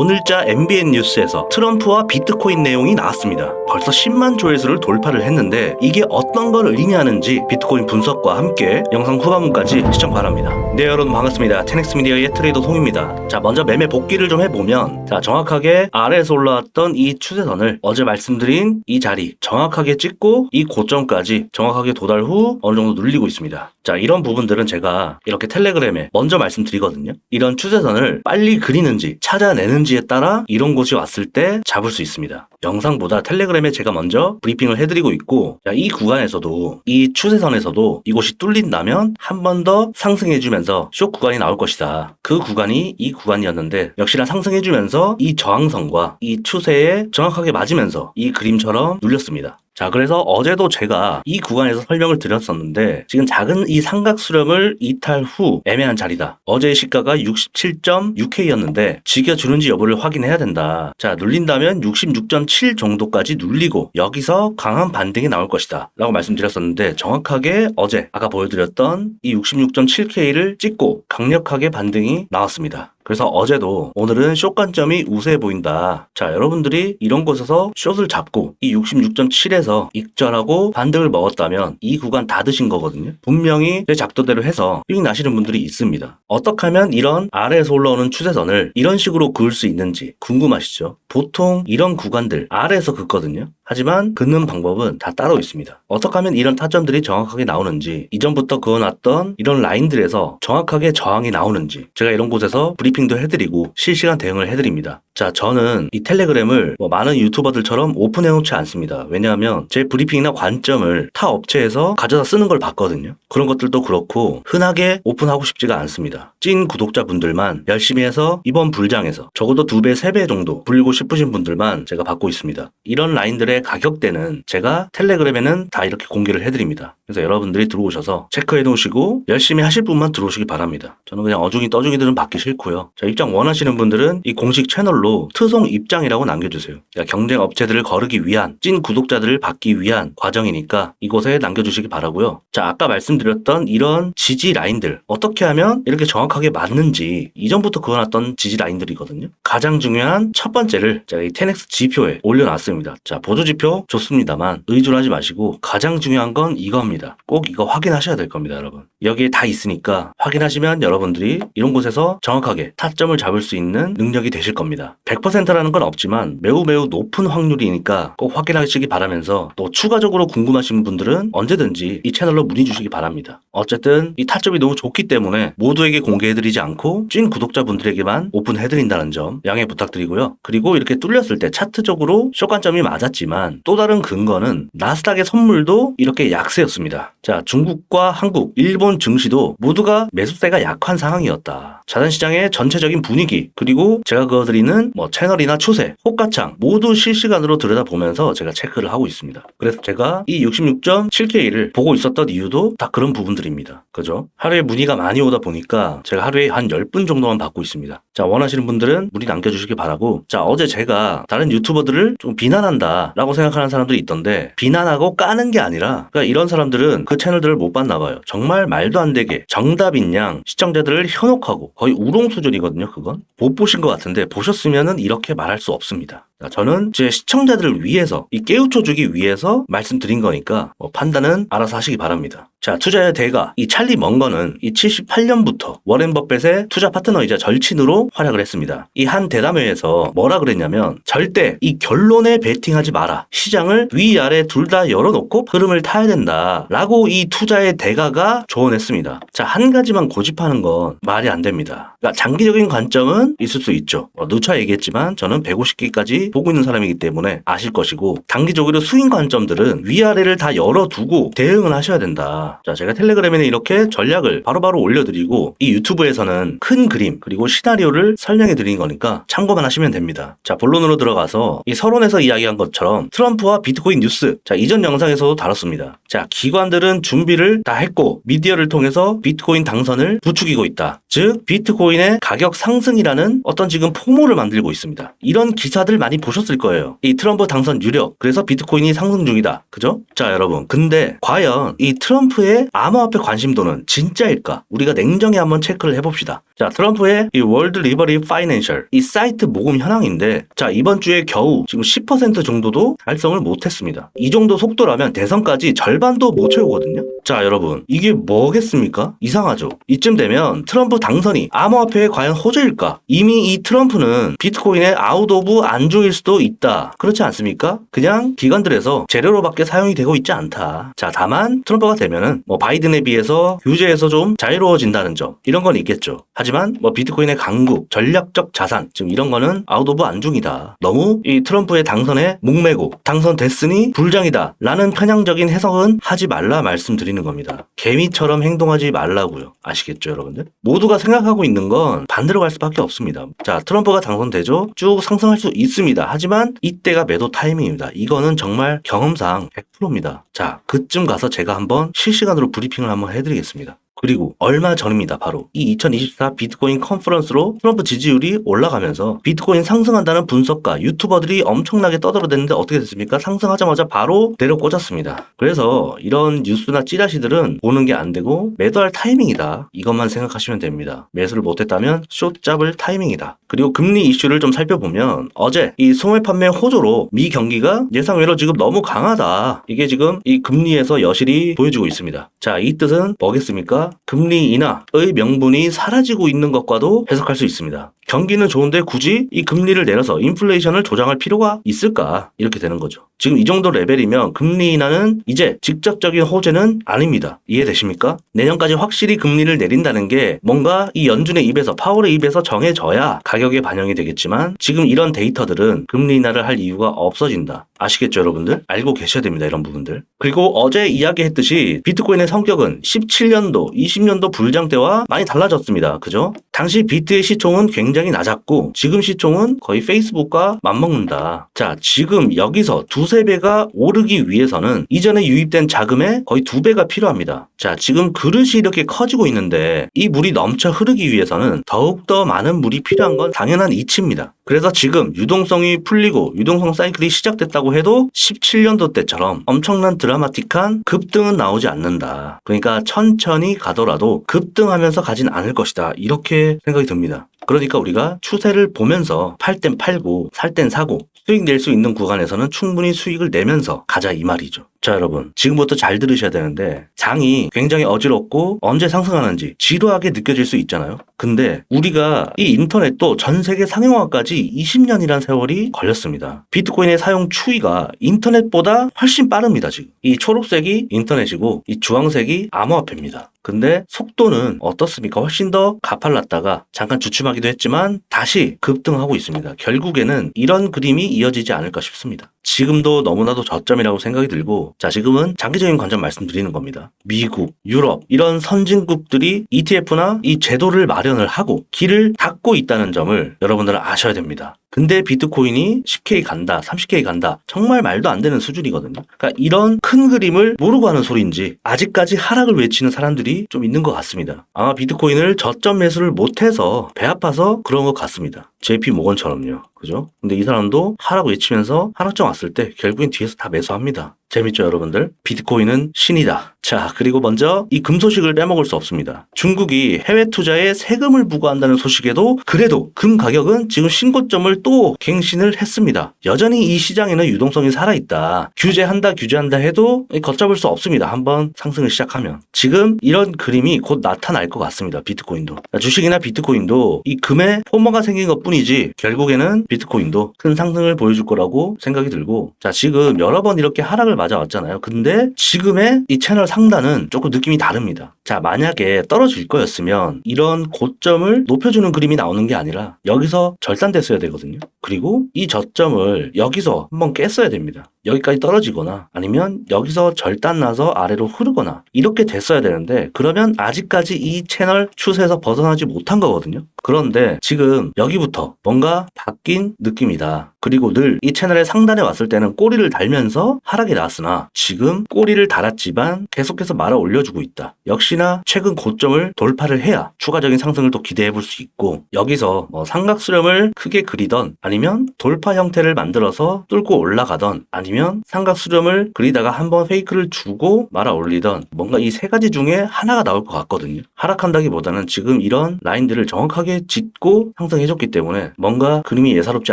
오늘자 MBN 뉴스에서 트럼프와 비트코인 내용이 나왔습니다. 벌써 10만 조회수를 돌파를 했는데 이게 어떤 걸 의미하는지 비트코인 분석과 함께 영상 후반부까지 시청 바랍니다. 네 여러분 반갑습니다. 테넥스 미디어의 트레이더 송입니다. 자 먼저 매매 복귀를 좀 해보면 자 정확하게 아래에서 올라왔던 이 추세선을 어제 말씀드린 이 자리 정확하게 찍고 이 고점까지 정확하게 도달 후 어느 정도 눌리고 있습니다. 자 이런 부분들은 제가 이렇게 텔레그램에 먼저 말씀드리거든요. 이런 추세선을 빨리 그리는지 찾아내는지 에 따라 이런 곳이 왔을 때 잡을 수 있습니다. 영상보다 텔레그램에 제가 먼저 브리핑을 해드리고 있고 자, 이 구간에서도 이 추세선에서도 이곳이 뚫린다면 한 번 더 상승해주면서 쇼 구간이 나올 것이다. 그 구간이 이 구간이었는데 역시나 상승해주면서 이 저항선과 이 추세에 정확하게 맞으면서 이 그림처럼 눌렸습니다. 자, 그래서 어제도 제가 이 구간에서 설명을 드렸었는데, 지금 작은 이 삼각 수렴을 이탈 후 애매한 자리다. 어제의 시가가 67.6K였는데, 지켜주는지 여부를 확인해야 된다. 자, 눌린다면 66.7 정도까지 눌리고, 여기서 강한 반등이 나올 것이다. 라고 말씀드렸었는데, 정확하게 어제 아까 보여드렸던 이 66.7K를 찍고 강력하게 반등이 나왔습니다. 그래서 어제도 오늘은 숏 관점이 우세해 보인다. 자, 여러분들이 이런 곳에서 숏을 잡고 이 66.7에서 익절하고 반등을 먹었다면 이 구간 다 드신 거거든요. 분명히 제 작도대로 해서 수익 나시는 분들이 있습니다. 어떻게 하면 이런 아래에서 올라오는 추세선을 이런 식으로 그을 수 있는지 궁금하시죠? 보통 이런 구간들 아래에서 긋거든요. 하지만 긋는 방법은 다 따로 있습니다. 어떻게 하면 이런 타점들이 정확하게 나오는지, 이전부터 그어놨던 이런 라인들에서 정확하게 저항이 나오는지, 제가 이런 곳에서 브리핑도 해드리고 실시간 대응을 해드립니다. 자, 저는 이 텔레그램을 뭐 많은 유튜버들처럼 오픈해놓지 않습니다. 왜냐하면 제 브리핑이나 관점을 타 업체에서 가져다 쓰는 걸 봤거든요. 그런 것들도 그렇고 흔하게 오픈하고 싶지가 않습니다. 찐 구독자분들만 열심히 해서 이번 불장에서 적어도 두 배, 세배 정도 불리고 싶으신 분들만 제가 받고 있습니다. 이런 라인들의 가격대는 제가 텔레그램에는 다 이렇게 공개를 해드립니다. 그래서 여러분들이 들어오셔서 체크해 놓으시고 열심히 하실 분만 들어오시기 바랍니다. 저는 그냥 어중이 떠중이들은 받기 싫고요. 자, 입장 원하시는 분들은 이 공식 채널로 트송 입장이라고 남겨주세요. 그러니까 경쟁 업체들을 거르기 위한 찐 구독자들을 받기 위한 과정이니까 이곳에 남겨주시기 바라고요. 자, 아까 말씀드렸던 이런 지지 라인들 어떻게 하면 이렇게 정확하게 맞는지 이전부터 그어놨던 지지 라인들이거든요. 가장 중요한 첫 번째를 제가 이 테넥스 지표에 올려놨습니다. 자, 보조 지표 좋습니다만 의존하지 마시고 가장 중요한 건 이겁니다. 꼭 이거 확인하셔야 될 겁니다, 여러분. 여기에 다 있으니까 확인하시면 여러분들이 이런 곳에서 정확하게 타점을 잡을 수 있는 능력이 되실 겁니다. 100%라는 건 없지만 매우 매우 높은 확률이니까 꼭 확인하시기 바라면서 또 추가적으로 궁금하신 분들은 언제든지 이 채널로 문의 주시기 바랍니다. 어쨌든 이 타점이 너무 좋기 때문에 모두에게 공개해드리지 않고 찐 구독자분들에게만 오픈해드린다는 점 양해 부탁드리고요. 그리고 이렇게 뚫렸을 때 차트적으로 쇼관점이 맞았지만 또 다른 근거는 나스닥의 선물도 이렇게 약세였습니다. 자, 중국과 한국, 일본 증시도 모두가 매수세가 약한 상황이었다. 자산시장의 전체적인 분위기, 그리고 제가 그어드리는 뭐 채널이나 추세, 호가창 모두 실시간으로 들여다보면서 제가 체크를 하고 있습니다. 그래서 제가 이 66.7K를 보고 있었던 이유도 다 그런 부분들입니다. 그죠? 하루에 문의가 많이 오다 보니까 제가 하루에 한 10분 정도만 받고 있습니다. 자, 원하시는 분들은 문의 남겨주시기 바라고, 자, 어제 제가 다른 유튜버들을 좀 비난한다 라고 생각하는 사람들이 있던데, 비난하고 까는 게 아니라, 그러니까 이런 사람들 은 그 채널들을 못 봤나 봐요. 정말 말도 안 되게 정답인 양 시청자들을 현혹하고 거의 우롱 수준이거든요, 그건. 못 보신 것 같은데, 보셨으면은 이렇게 말할 수 없습니다. 자, 저는 제 시청자들을 위해서 이 깨우쳐 주기 위해서 말씀드린 거니까 뭐 판단은 알아서 하시기 바랍니다. 자, 투자의 대가 이 찰리 먼거는 이 78년부터 워렌 버펫의 투자 파트너이자 절친으로 활약을 했습니다. 이 한 대담회에서 뭐라 그랬냐면 절대 이 결론에 베팅하지 마라. 시장을 위아래 둘 다 열어놓고 흐름을 타야 된다 라고 이 투자의 대가가 조언했습니다. 자, 한 가지만 고집하는 건 말이 안 됩니다. 그러니까 장기적인 관점은 있을 수 있죠. 뭐 누차 얘기했지만 저는 150기까지 보고 있는 사람이기 때문에 아실 것이고 단기적으로 수익 관점들은 위아래를 다 열어두고 대응을 하셔야 된다. 자, 제가 텔레그램에는 이렇게 전략을 바로바로 올려드리고 이 유튜브에서는 큰 그림 그리고 시나리오를 설명해 드리는 거니까 참고만 하시면 됩니다. 자, 본론으로 들어가서 이 서론에서 이야기한 것처럼 트럼프와 비트코인 뉴스 자, 이전 영상에서도 다뤘습니다. 자, 기관들은 준비를 다 했고 미디어를 통해서 비트코인 당선을 부추기고 있다. 즉 비트코인의 가격 상승이라는 어떤 지금 포모를 만들고 있습니다. 이런 기사들 많이 많이 보셨을 거예요. 이 트럼프 당선 유력, 그래서 비트코인이 상승 중이다. 그죠? 자, 여러분. 근데 과연 이 트럼프의 암호화폐 관심도는 진짜일까? 우리가 냉정히 한번 체크를 해봅시다. 자, 트럼프의 이 월드 리버리 파이낸셜 이 사이트 모금 현황인데 자, 이번 주에 겨우 지금 10% 정도도 달성을 못 했습니다. 이 정도 속도라면 대선까지 절반도 못 채우거든요. 자, 여러분. 이게 뭐겠습니까? 이상하죠. 이쯤 되면 트럼프 당선이 암호화폐에 과연 호재일까? 이미 이 트럼프는 비트코인의 아웃 오브 안중일 수도 있다. 그렇지 않습니까? 그냥 기관들에서 재료로밖에 사용이 되고 있지 않다. 자, 다만 트럼프가 되면은 뭐 바이든에 비해서 규제에서 좀 자유로워진다는 점 이런 건 있겠죠. 하지만 뭐 비트코인의 강국, 전략적 자산 지금 이런 거는 아웃 오브 안중이다. 너무 이 트럼프의 당선에 목매고 당선됐으니 불장이다. 라는 편향적인 해석은 하지 말라 말씀드리는 겁니다. 개미처럼 행동하지 말라고요. 아시겠죠, 여러분들? 모두가 생각하고 있는 건 반대로 갈 수밖에 없습니다. 자, 트럼프가 당선되죠? 쭉 상승할 수 있습니다. 하지만 이때가 매도 타이밍입니다. 이거는 정말 경험상 100%입니다. 자, 그쯤 가서 제가 한번 실시간으로 브리핑을 한번 해드리겠습니다. 그리고 얼마 전입니다. 바로 이 2024 비트코인 컨퍼런스로 트럼프 지지율이 올라가면서 비트코인 상승한다는 분석가 유튜버들이 엄청나게 떠들어댔는데 어떻게 됐습니까? 상승하자마자 바로 내려 꽂았습니다. 그래서 이런 뉴스나 찌라시들은 보는 게 안 되고 매도할 타이밍이다. 이것만 생각하시면 됩니다. 매수를 못했다면 숏 잡을 타이밍이다. 그리고 금리 이슈를 좀 살펴보면 어제 이 소매 판매 호조로 미 경기가 예상외로 지금 너무 강하다. 이게 지금 이 금리에서 여실히 보여주고 있습니다. 자, 이 뜻은 뭐겠습니까? 금리 인하의 명분이 사라지고 있는 것과도 해석할 수 있습니다. 경기는 좋은데 굳이 이 금리를 내려서 인플레이션을 조장할 필요가 있을까? 이렇게 되는 거죠. 지금 이 정도 레벨이면 금리 인하는 이제 직접적인 호재는 아닙니다. 이해되십니까? 내년까지 확실히 금리를 내린다는 게 뭔가 이 연준의 입에서 파월의 입에서 정해져야 가격에 반영이 되겠지만 지금 이런 데이터들은 금리 인하를 할 이유가 없어진다. 아시겠죠, 여러분들? 알고 계셔야 됩니다, 이런 부분들. 그리고 어제 이야기했듯이 비트코인의 성격은 17년도, 20년도 불장 때와 많이 달라졌습니다. 그죠? 당시 비트의 시총은 굉장히 낮았고 지금 시총은 거의 페이스북과 맞먹는다. 자, 지금 여기서 두세 배가 오르기 위해서는 이전에 유입된 자금의 거의 두 배가 필요합니다. 자, 지금 그릇이 이렇게 커지고 있는데 이 물이 넘쳐 흐르기 위해서는 더욱더 많은 물이 필요한 건 당연한 이치입니다. 그래서 지금 유동성이 풀리고 유동성 사이클이 시작됐다고 해도 17년도 때처럼 엄청난 드라마틱한 급등은 나오지 않는다. 그러니까 천천히 가더라도 급등하면서 가진 않을 것이다. 이렇게 생각이 듭니다. 그러니까 우리가 추세를 보면서 팔 땐 팔고 살 땐 사고 수익 낼 수 있는 구간에서는 충분히 수익을 내면서 가자 이 말이죠. 자 여러분 지금부터 잘 들으셔야 되는데 장이 굉장히 어지럽고 언제 상승하는지 지루하게 느껴질 수 있잖아요. 근데 우리가 이 인터넷도 전 세계 상용화까지 20년이란 세월이 걸렸습니다. 비트코인의 사용 추이가 인터넷보다 훨씬 빠릅니다 지금. 이 초록색이 인터넷이고 이 주황색이 암호화폐입니다. 근데 속도는 어떻습니까? 훨씬 더 가팔랐다가 잠깐 주춤하기도 했지만 다시 급등하고 있습니다. 결국에는 이런 그림이 이어지지 않을까 싶습니다. 지금도 너무나도 저점이라고 생각이 들고 자 지금은 장기적인 관점 말씀드리는 겁니다. 미국, 유럽 이런 선진국들이 ETF나 이 제도를 마련을 하고 길을 닫고 있다는 점을 여러분들은 아셔야 됩니다. 근데 비트코인이 10K 간다, 30K 간다. 정말 말도 안 되는 수준이거든요. 그러니까 이런 큰 그림을 모르고 하는 소리인지 아직까지 하락을 외치는 사람들이 좀 있는 것 같습니다. 아마 비트코인을 저점 매수를 못해서 배 아파서 그런 것 같습니다. JP 모건처럼요. 그죠? 근데 이 사람도 하락 외치면서 하락점 왔을 때 결국엔 뒤에서 다 매수합니다. 재밌죠, 여러분들? 비트코인은 신이다. 자, 그리고 먼저 이 금 소식을 빼먹을 수 없습니다. 중국이 해외 투자에 세금을 부과한다는 소식에도 그래도 금 가격은 지금 신고점을 또 갱신을 했습니다. 여전히 이 시장에는 유동성이 살아있다. 규제한다, 규제한다 해도 걷잡을 수 없습니다. 한번 상승을 시작하면. 지금 이런 그림이 곧 나타날 것 같습니다. 비트코인도. 주식이나 비트코인도 이 금에 포머가 생긴 것뿐 이지 결국에는 비트코인도 큰 상승을 보여줄 거라고 생각이 들고 자 지금 여러 번 이렇게 하락을 맞아왔잖아요. 근데 지금의 이 채널 상단은 조금 느낌이 다릅니다. 자 만약에 떨어질 거였으면 이런 고점을 높여주는 그림이 나오는 게 아니라 여기서 절단됐어야 되거든요. 그리고 이 저점을 여기서 한번 깼어야 됩니다. 여기까지 떨어지거나 아니면 여기서 절단 나서 아래로 흐르거나 이렇게 됐어야 되는데 그러면 아직까지 이 채널 추세에서 벗어나지 못한 거거든요. 그런데 지금 여기부터 뭔가 바뀐 느낌이다. 그리고 늘 이 채널의 상단에 왔을 때는 꼬리를 달면서 하락이 나왔 나왔으나 지금 꼬리를 달았지만 계속해서 말아 올려주고 있다. 역시나 최근 고점을 돌파를 해야 추가적인 상승을 또 기대해 볼 수 있고 여기서 뭐 삼각 수렴을 크게 그리던 아니면 돌파 형태를 만들어서 뚫고 올라가던 아니 면 삼각 수렴을 그리다가 한번 페이크를 주고 말아 올리던 뭔가 이 세 가지 중에 하나가 나올 것 같거든요. 하락한다기보다는 지금 이런 라인들을 정확하게 짚고 형성해줬기 때문에 뭔가 그림이 예사롭지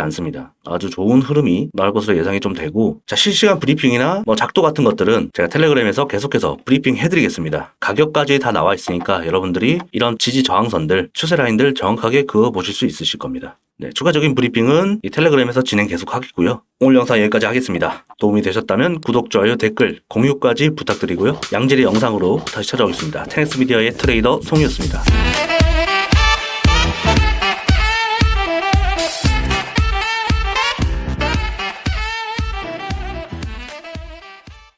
않습니다. 아주 좋은 흐름이 나올 것으로 예상이 좀 되고 자 실시간 브리핑이나 뭐 작도 같은 것들은 제가 텔레그램에서 계속해서 브리핑 해드리겠습니다. 가격까지 다 나와 있으니까 여러분들이 이런 지지 저항선들 추세 라인들 정확하게 그어 보실 수 있으실 겁니다. 네, 추가적인 브리핑은 이 텔레그램에서 진행 계속 하겠고요. 오늘 영상 여기까지 하겠습니다. 도움이 되셨다면 구독, 좋아요, 댓글, 공유까지 부탁드리고요. 양질의 영상으로 다시 찾아오겠습니다. 테넥스 미디어의 트레이더 송이었습니다.